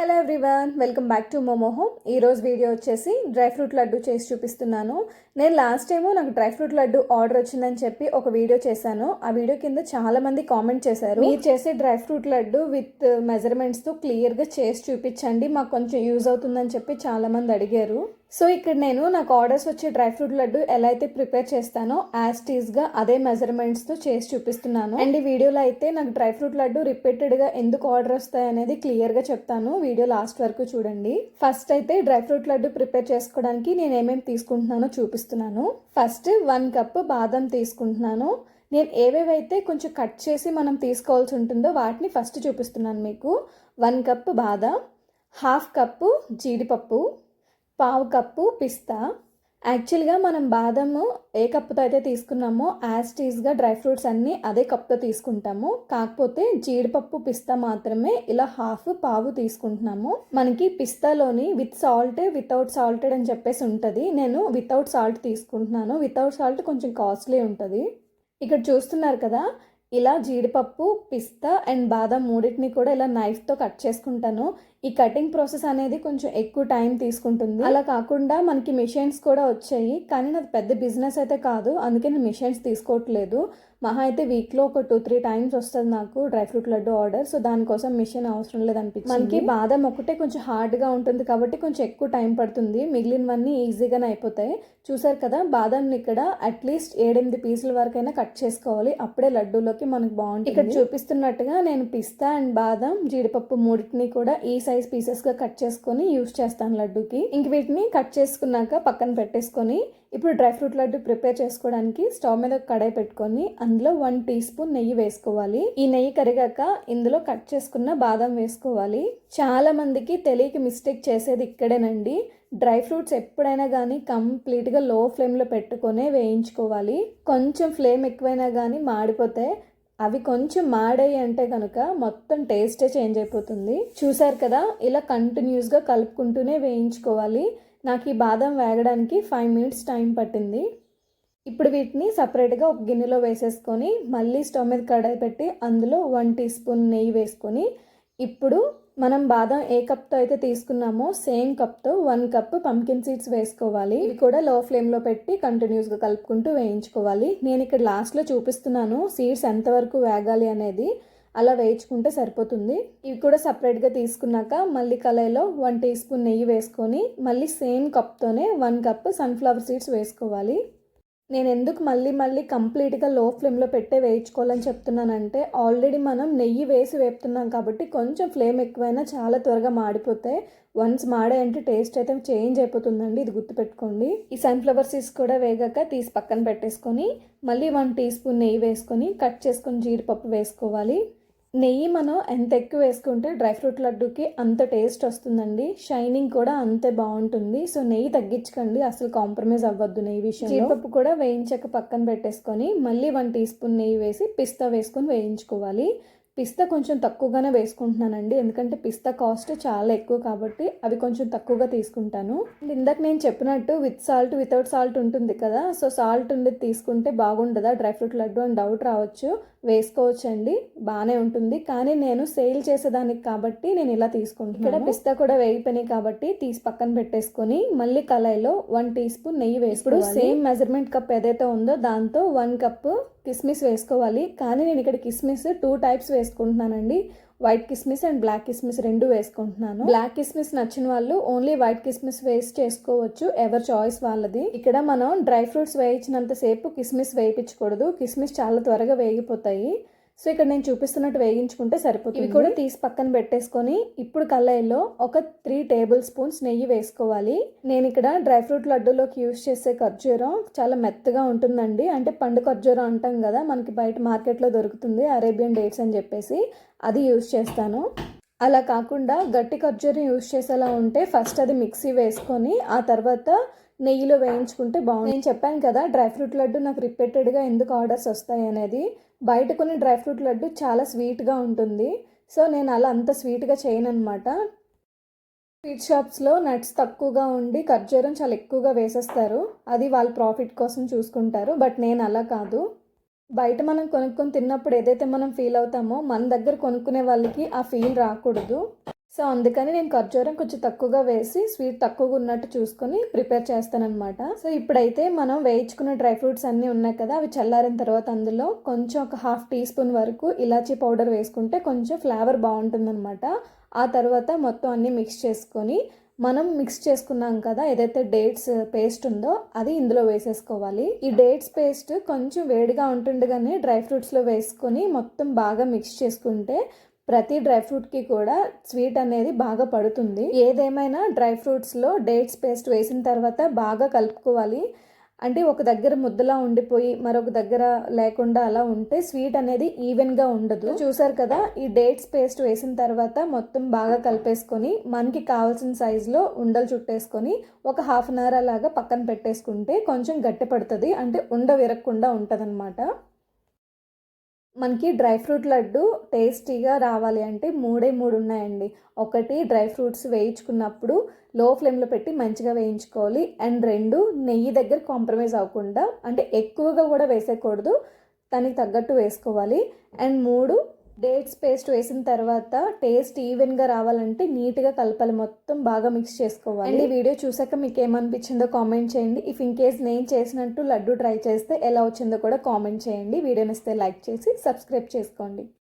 Hello everyone welcome back to మోమోహో ఈరోజు video వచ్చేసి dry fruit laddu చేసి చూపిస్తున్నాను. నేను లాస్ట్ టైము నాకు డ్రై ఫ్రూట్ లడ్డు ఆర్డర్ వచ్చిందని చెప్పి ఒక వీడియో చేశాను. ఆ వీడియో కింద చాలా మంది కామెంట్ చేశారు. మీరు చేసే డ్రై ఫ్రూట్ లడ్డు విత్ మెజర్మెంట్స్తో క్లియర్గా చేసి చూపించండి. మాకు కొంచెం యూజ్ అవుతుందని చెప్పి చాలా మంది అడిగారు. సో ఇక్కడ నేను నాకు ఆర్డర్స్ వచ్చే డ్రై ఫ్రూట్ లడ్డు ఎలా అయితే ప్రిపేర్ చేస్తానో యాజ్ టీజ్గా అదే మెజర్మెంట్స్తో చేసి చూపిస్తున్నాను. అండ్ ఈ వీడియోలో అయితే నాకు డ్రై ఫ్రూట్ లడ్డు రిపీటెడ్గా ఎందుకు ఆర్డర్ వస్తాయి అనేది క్లియర్గా చెప్తాను. వీడియో లాస్ట్ వరకు చూడండి. ఫస్ట్ అయితే డ్రై ఫ్రూట్ లడ్డు ప్రిపేర్ చేసుకోవడానికి నేను ఏమేమి తీసుకుంటున్నానో చూపిస్తున్నాను. ఫస్ట్ వన్ కప్ బాదం తీసుకుంటున్నాను. నేను ఏవేవైతే కొంచెం కట్ చేసి మనం తీసుకోవాల్సి ఉంటుందో వాటిని ఫస్ట్ చూపిస్తున్నాను మీకు. వన్ కప్ బాదం హాఫ్ కప్పు జీడిపప్పు పావు కప్పు పిస్తా. యాక్చువల్గా మనం బాదము ఏ కప్పుతో అయితే తీసుకున్నామో యాస్టీస్గా డ్రై ఫ్రూట్స్ అన్నీ అదే కప్తో తీసుకుంటాము. కాకపోతే జీడిపప్పు పిస్తా మాత్రమే ఇలా హాఫ్ పావు తీసుకుంటున్నాము. మనకి పిస్తాలోని విత్ సాల్ట్ వితౌట్ సాల్టెడ్ అని చెప్పేసి ఉంటుంది. నేను వితౌట్ సాల్ట్ తీసుకుంటున్నాను. వితౌట్ సాల్ట్ కొంచెం కాస్ట్లీ ఉంటుంది. ఇక్కడ చూస్తున్నారు కదా ఇలా జీడిపప్పు పిస్తా అండ్ బాదం మూడింటిని కూడా ఇలా నైఫ్తో కట్ చేసుకుంటాను. ఈ కటింగ్ ప్రాసెస్ అనేది కొంచెం ఎక్కువ టైం తీసుకుంటుంది. అలా కాకుండా మనకి మిషన్స్ కూడా వచ్చాయి. కానీ నాది పెద్ద బిజినెస్ అయితే కాదు. అందుకే నేను మిషన్స్ తీసుకోవట్లేదు. మహా అయితే వీక్లో ఒక టూ త్రీ టైమ్స్ వస్తుంది నాకు dry fruit laddu order so దానికోసం మిషన్ అవసరం లేదు అనిపించింది మనకి బాదం ఒకటే కొంచెం హార్డ్గా ఉంటుంది కాబట్టి కొంచెం ఎక్కువ టైం పడుతుంది. మిగిలినవన్నీ ఈజీగానే అయిపోతాయి. చూసారు కదా బాదంని ఇక్కడ అట్లీస్ట్ ఏడెనిమిది పీసుల వరకైనా కట్ చేసుకోవాలి. అప్పుడే లడ్డూలోకి మనకు బాగుంటుంది. ఇక్కడ చూపిస్తున్నట్టుగా నేను పిస్తా అండ్ బాదం జీడిపప్పు మూడింటిని కూడా ఈ సైజ్ పీసెస్గా కట్ చేసుకొని యూస్ చేస్తాను లడ్డూకి. ఇంక వీటిని కట్ చేసుకున్నాక పక్కన పెట్టేసుకొని ఇప్పుడు డ్రై ఫ్రూట్ లడ్డు ప్రిపేర్ చేసుకోవడానికి స్టవ్ మీద ఒక కడాయి పెట్టుకొని అందులో వన్ టీ స్పూన్ నెయ్యి వేసుకోవాలి. ఈ నెయ్యి కరిగాక ఇందులో కట్ చేసుకున్న బాదం వేసుకోవాలి. చాలా మందికి తెలియక మిస్టేక్ చేసేది ఇక్కడేనండి. డ్రై ఫ్రూట్స్ ఎప్పుడైనా కానీ కంప్లీట్గా లో ఫ్లేమ్లో పెట్టుకొనే వేయించుకోవాలి. కొంచెం ఫ్లేమ్ ఎక్కువైనా కానీ మాడిపోతే అవి కొంచెం మాడయ్యి అంటే కనుక మొత్తం టేస్టే చేంజ్ అయిపోతుంది. చూసారు కదా ఇలా కంటిన్యూస్గా కలుపుకుంటూనే వేయించుకోవాలి. నాకు ఈ బాదం వేగడానికి ఫైవ్ మినిట్స్ టైం పట్టింది. ఇప్పుడు వీటిని సపరేట్గా ఒక గిన్నెలో వేసేసుకొని మళ్ళీ స్టవ్ మీద కడాయి పెట్టి అందులో వన్ టీ స్పూన్ నెయ్యి వేసుకొని ఇప్పుడు మనం బాదం ఏ కప్తో అయితే తీసుకున్నామో సేమ్ కప్తో వన్ కప్ పంకిన్ సీడ్స్ వేసుకోవాలి. ఇవి కూడా లో ఫ్లేమ్లో పెట్టి కంటిన్యూస్గా కలుపుకుంటూ వేయించుకోవాలి. నేను ఇక్కడ లాస్ట్లో చూపిస్తున్నాను సీడ్స్ ఎంతవరకు వేగాలి అనేది. అలా వేయించుకుంటే సరిపోతుంది. ఇవి కూడా సపరేట్గా తీసుకున్నాక మళ్ళీ కళాయిలో వన్ టీ స్పూన్ నెయ్యి వేసుకొని మళ్ళీ సేమ్ కప్తోనే వన్ కప్ సన్ఫ్లవర్ సీడ్స్ వేసుకోవాలి. నేను ఎందుకు మళ్ళీ మళ్ళీ కంప్లీట్గా లో ఫ్లేమ్లో పెట్టే వేయించుకోవాలని చెప్తున్నానంటే ఆల్రెడీ మనం నెయ్యి వేసి వేపుతున్నాం కాబట్టి కొంచెం ఫ్లేమ్ ఎక్కువైనా చాలా త్వరగా మాడిపోతాయి వన్స్ మాడే అంటే టేస్ట్ అయితే చేంజ్ అయిపోతుందండి. ఇది గుర్తుపెట్టుకోండి. ఈ సన్ఫ్లవర్ సీడ్స్ కూడా వేగాక తీసి పక్కన పెట్టేసుకొని మళ్ళీ వన్ టీ స్పూన్ నెయ్యి వేసుకొని కట్ చేసుకొని జీడిపప్పు వేసుకోవాలి. నెయ్యి మనం ఎంత ఎక్కువ వేసుకుంటే డ్రై ఫ్రూట్ లడ్డూకి అంత టేస్ట్ వస్తుందండి. షైనింగ్ కూడా అంతే బాగుంటుంది. సో నెయ్యి తగ్గించకండి. అసలు కాంప్రమైజ్ అవ్వద్దు నెయ్యి విషయం జీడిపప్పు కూడా వేయించాక పక్కన పెట్టేసుకొని మళ్ళీ వన్ టీ స్పూన్ నెయ్యి వేసి పిస్తా వేసుకొని వేయించుకోవాలి. పిస్తా కొంచెం తక్కువగానే వేసుకుంటున్నానండి. ఎందుకంటే పిస్తా కాస్ట్ చాలా ఎక్కువ కాబట్టి అవి కొంచెం తక్కువగా తీసుకుంటాను. ఇందాక నేను చెప్పినట్టు విత్ సాల్ట్ వితౌట్ సాల్ట్ ఉంటుంది కదా. సో సాల్ట్ ఉండేది తీసుకుంటే బాగుండదా? డ్రై ఫ్రూట్ లడ్డు అని డౌట్ రావచ్చు. వేసుకోవచ్చండి. బాగానే ఉంటుంది. కానీ నేను సేల్ చేసేదానికి కాబట్టి నేను ఇలా తీసుకుంటాను ఇక్కడ పిస్తా కూడా వేగిపోయినాయి కాబట్టి తీసి పక్కన పెట్టేసుకొని మళ్ళీ కళాయిలో వన్ టీ స్పూన్ నెయ్యి వేసుకుడు సేమ్ మెజర్మెంట్ కప్ ఏదైతే ఉందో దాంతో వన్ కప్ కిస్మిస్ వేసుకోవాలి. కానీ నేను ఇక్కడ కిస్మిస్ టూ టైప్స్ వేసుకుంటున్నానండి. వైట్ కిస్మిస్ అండ్ బ్లాక్ కిస్మిస్ రెండు వేసుకుంటున్నాను. బ్లాక్ కిస్మిస్ నచ్చిన వాళ్ళు ఓన్లీ వైట్ కిస్మిస్ వేస్ట్ చేసుకోవచ్చు. ఎవరి చాయిస్ వాళ్ళది. ఇక్కడ మనం డ్రై ఫ్రూట్స్ వేయించినంత సేపు కిస్మిస్ వేయించకూడదు. కిస్మిస్ చాలా త్వరగా వేగిపోతాయి. సో ఇక్కడ నేను చూపిస్తున్నట్టు వేగించుకుంటే సరిపోతుంది. ఇవి కూడా తీసి పక్కన పెట్టేసుకొని ఇప్పుడు కల్లాయిలో ఒక త్రీ టేబుల్ స్పూన్స్ నెయ్యి వేసుకోవాలి. నేను ఇక్కడ డ్రై ఫ్రూట్ లడ్డూలోకి యూస్ చేసే ఖర్జూరం చాలా మెత్తగా ఉంటుందండి. అంటే పండు ఖర్జూరం అంటాం కదా మనకి బయట మార్కెట్లో దొరుకుతుంది అరేబియన్ డేట్స్ అని చెప్పేసి అది యూస్ చేస్తాను. అలా కాకుండా గట్టి ఖర్జూరం యూస్ చేసేలా ఉంటే ఫస్ట్ అది మిక్సీ వేసుకొని ఆ తర్వాత నెయ్యిలో వేయించుకుంటే బాగుంది నేను చెప్పాను కదా డ్రై ఫ్రూట్ లడ్డు నాకు రిపీటెడ్గా ఎందుకు ఆర్డర్స్ వస్తాయి అనేది. బయట కొన్ని డ్రై ఫ్రూట్ లడ్డు చాలా స్వీట్గా ఉంటుంది. సో నేను అలా అంత స్వీట్గా చేయను అనమాట స్వీట్ షాప్స్లో నట్స్ తక్కువగా ఉండి ఖర్జూరం చాలా ఎక్కువగా వేసేస్తారు. అది వాళ్ళ ప్రాఫిట్ కోసం చూసుకుంటారు. బట్ నేను అలా కాదు. బయట మనం కొనుక్కొని తిన్నప్పుడు ఏదైతే మనం ఫీల్ అవుతామో మన దగ్గర కొనుక్కునే వాళ్ళకి ఆ ఫీల్ రాకూడదు. సో అందుకని నేను ఖర్జూరం కొంచెం తక్కువగా వేసి స్వీట్ తక్కువగా ఉన్నట్టు చూసుకొని ప్రిపేర్ చేస్తానన్నమాట. సో ఇప్పుడైతే మనం వేయించుకున్న డ్రై ఫ్రూట్స్ అన్నీ ఉన్నాయి కదా అవి చల్లారిన తర్వాత అందులో కొంచెం ఒక హాఫ్ టీ స్పూన్ వరకు ఇలాచీ పౌడర్ వేసుకుంటే కొంచెం ఫ్లేవర్ బాగుంటుందన్నమాట. ఆ తర్వాత మొత్తం అన్నీ మిక్స్ చేసుకొని మనం మిక్స్ చేసుకున్నాం కదా ఏదైతే డేట్స్ పేస్ట్ ఉందో అది ఇందులో వేసేసుకోవాలి. ఈ డేట్స్ పేస్ట్ కొంచెం వేడిగా ఉంటుండగానే డ్రై ఫ్రూట్స్లో వేసుకొని మొత్తం బాగా మిక్స్ చేసుకుంటే ప్రతి డ్రై ఫ్రూట్కి కూడా స్వీట్ అనేది బాగా పడుతుంది. ఏదేమైనా డ్రై ఫ్రూట్స్లో డేట్స్ పేస్ట్ వేసిన తర్వాత బాగా కలుపుకోవాలి. అంటే ఒక దగ్గర ముద్దలా ఉండిపోయి మరొక దగ్గర లేకుండా అలా ఉంటే స్వీట్ అనేది ఈవెన్గా ఉండదు. చూసారు కదా ఈ డేట్స్ పేస్ట్ వేసిన తర్వాత మొత్తం బాగా కలిపేసుకొని మనకి కావాల్సిన సైజులో ఉండలు చుట్టేసుకొని ఒక హాఫ్ అన్ అవర్ అలాగా పక్కన పెట్టేసుకుంటే కొంచెం గట్టి పడుతుంది అంటే ఉండ విరగకుండా ఉంటుంది మనకి డ్రై ఫ్రూట్ లడ్డు టేస్టీగా రావాలి అంటే మూడే మూడు ఉన్నాయండి. ఒకటి డ్రై ఫ్రూట్స్ వేయించుకున్నప్పుడు లో ఫ్లేమ్లో పెట్టి మంచిగా వేయించుకోవాలి. అండ్ రెండు నెయ్యి దగ్గర కాంప్రమైజ్ అవ్వకుండా అంటే ఎక్కువగా కూడా వేసేయకూడదు దానికి తగ్గట్టు వేసుకోవాలి. అండ్ మూడు డేట్స్ పేస్ట్ వేసిన తర్వాత టేస్ట్ ఈవెన్గా రావాలంటే నీట్గా కలపాలి మొత్తం బాగా మిక్స్ చేసుకోవాలి. ఈ వీడియో చూసాక మీకు ఏమనిపించిందో కామెంట్ చేయండి. ఇఫ్ ఇన్ కేస్ నేను చేసినట్టు లడ్డు ట్రై చేస్తే ఎలా వచ్చిందో కూడా కామెంట్ చేయండి. వీడియోని ఇస్తే లైక్ చేసి సబ్స్క్రైబ్ చేసుకోండి.